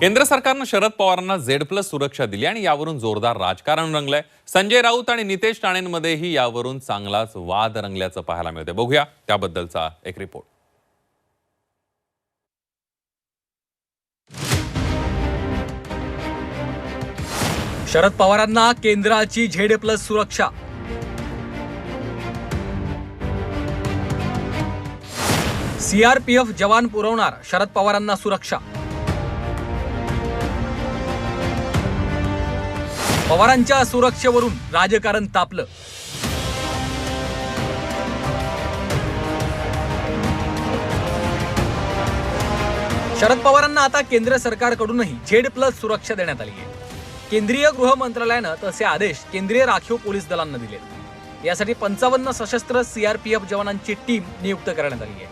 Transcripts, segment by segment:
केंद्र सरकारनं शरद पवारांना झेड प्लस सुरक्षा दिली आणि यावरून जोरदार राजकारण रंगलंय. संजय राऊत आणि नितेश राणेंमध्येही यावरून चांगलाच वाद रंगल्याचं पाहायला मिळतंय. बघूया त्याबद्दलचा एक रिपोर्ट शरद पवारांना केंद्राची झेड प्लस सुरक्षा. सीआरपीएफ जवान पुरवणार शरद पवारांना सुरक्षा. पवारांच्या सुरक्षेवरून राजकारण तापलं. शरद पवारांना आता केंद्र सरकारकडूनही झेड प्लस सुरक्षा देण्यात आली आहे. केंद्रीय गृह मंत्रालयानं तसे आदेश केंद्रीय राखीव पोलीस दलांना दिले. यासाठी पंचावन्न सशस्त्र सीआरपीएफ जवानांची टीम नियुक्त करण्यात आली आहे.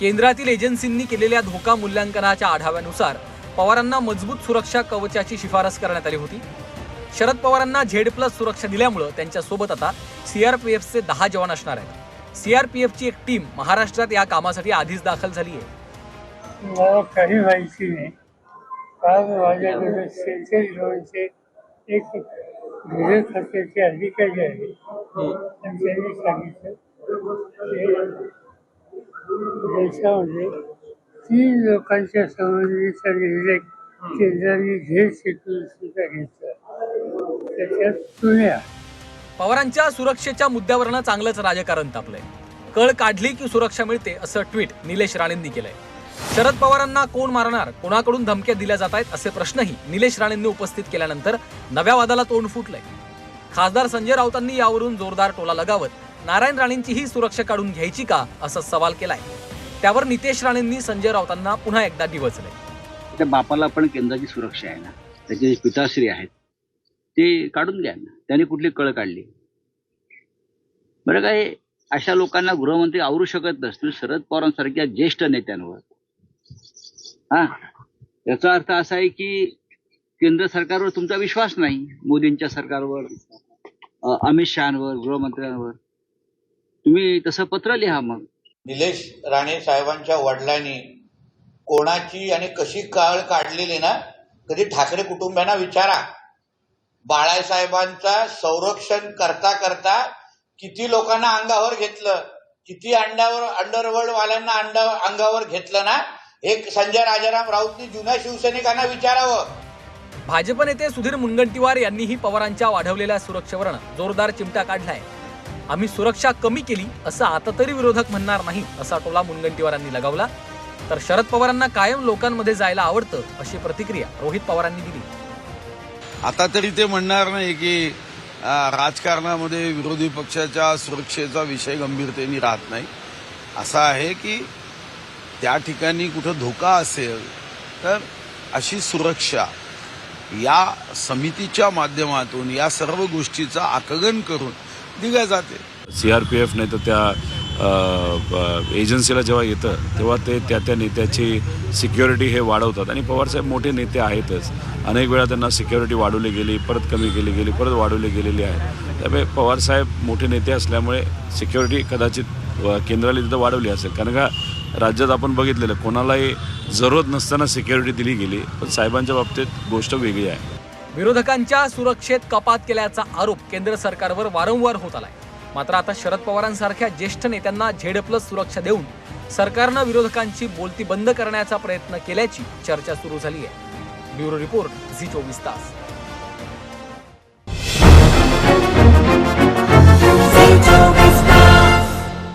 केंद्रातील एजन्सींनी केलेल्या धोका मूल्यांकनाच्या आढाव्यानुसार पवारांना मजबूत सुरक्षा कवचाची शिफारस करण्यात आली होती. शरद पवारांना झेड प्लस सुरक्षा दिल्यामुळं त्यांच्यासोबत आता सीआरपीएफचे दहा जवान असणार आहेत. सीआरपीएफची एक टीम महाराष्ट्रात या कामासाठी आधीच दाखल झाली आहे मला काही माहिती नाही. काल माझ्याकडे सेंट्रल गव्हर्नमेंटचे एक गृह खात्याचे अधिकारी आहे त्यांनी सांगितलं देशामध्ये तीन लोकांच्या संबंधीचा निर्णय केंद्राने झेड सेक्युरिटीचा घेतला. पवारांच्या सुरक्षेच्या मुद्द्यावरनं चांगलंच राजकारण तापलंय. कळ काढली की सुरक्षा मिळते असं ट्विट निलेश राणेंनी केलंय. शरद पवारांना कोण मारणार कोणाकडून धमक्या दिल्या जात आहेत असे प्रश्नही निलेश राणेंनी उपस्थित केल्यानंतर नव्या वादाला तोंड फुटलंय. खासदार संजय राऊतांनी यावरून जोरदार टोला लगावत नारायण राणेंची ही सुरक्षा काढून घ्यायची का असा सवाल केलाय. त्यावर नितेश राणेंनी संजय राऊतांना पुन्हा एकदा डिवचलंय त्या बापाला पण केंद्राची सुरक्षा आहे ना. त्याचे पिताश्री आहेत ते काढून घ्या ना. त्याने कुठली कळ काढली? बरं काय अशा लोकांना गृहमंत्री आवरू शकत नसतील. शरद पवारांसारख्या ज्येष्ठ नेत्यांवर. हा? याचा अर्थ असा आहे की केंद्र सरकारवर तुमचा विश्वास नाही मोदींच्या सरकारवर अमित शहावर गृहमंत्र्यांवर. तुम्ही तसं पत्र लिहा मग. निलेश राणे साहेबांच्या वडिलांनी कोणाची आणि कशी काळ काढलेली ना कधी ठाकरे कुटुंबियांना विचारा. बाळासाहेबांचा संरक्षण करता करता किती लोकांना अंगावर घेतलं किती अंडावर अंडरवर्ल्ड वाल्यांना अंडा अंगावर घेतलं ना एक संजय राजाराम राऊतनी जुन्या शिवसैनिकांना विचारावं. भाजप नेते सुधीर मुनगंटीवार यांनीही पवारांच्या वाढवलेल्या सुरक्षेवरण जोरदार चिमटा काढलाय. आम्ही सुरक्षा कमी केली असं आता तरी विरोधक म्हणणार नाही असा टोला मुनगंटीवारांनी लगावला. तर शरद पवारांना कायम लोकांमध्ये जायला आवडतं अशी प्रतिक्रिया रोहित पवारांनी दिली. आता तरी ते म्हणणार नाही की राजकारणामध्ये विरोधी पक्षाच्या सुरक्षेचा विषय गंभीरतेने राहत नाही. असा आहे की त्या ठिकाणी कुठं धोका असेल तर अशी सुरक्षा या समितीच्या माध्यमातून या सर्व गोष्टीचा आकलन करून दिल्या जाते. सीआरपीएफने नाही तर त्या एजन्सीला जेव्हा येतं तेव्हा ते त्या त्या नेत्याची सिक्युरिटी हे वाढवतात. आणि पवारसाहेब मोठे नेते आहेतच. अनेक वेळा त्यांना सिक्युरिटी वाढवली गेली परत कमी केली गेली परत वाढवली गेलेली आहे. त्यामुळे पवारसाहेब मोठे नेते असल्यामुळे सिक्युरिटी कदाचित केंद्राला तिथं वाढवली असेल. कारण का राज्यात आपण बघितलेलं कोणालाही जरूरत नसताना सिक्युरिटी दिली गेली पण साहेबांच्या बाबतीत गोष्ट वेगळी आहे. विरोधकांच्या सुरक्षेत कपात केल्याचा आरोप केंद्र सरकारवर वारंवार होत आलाय. मात्र आता शरद पवारांसारख्या ज्येष्ठ नेत्यांना झेड प्लस सुरक्षा देऊन सरकारनं विरोधकांची बोलती बंद करण्याचा प्रयत्न केल्याची चर्चा सुरू झाली आहे. ब्युरो रिपोर्ट झी चोवीस तास.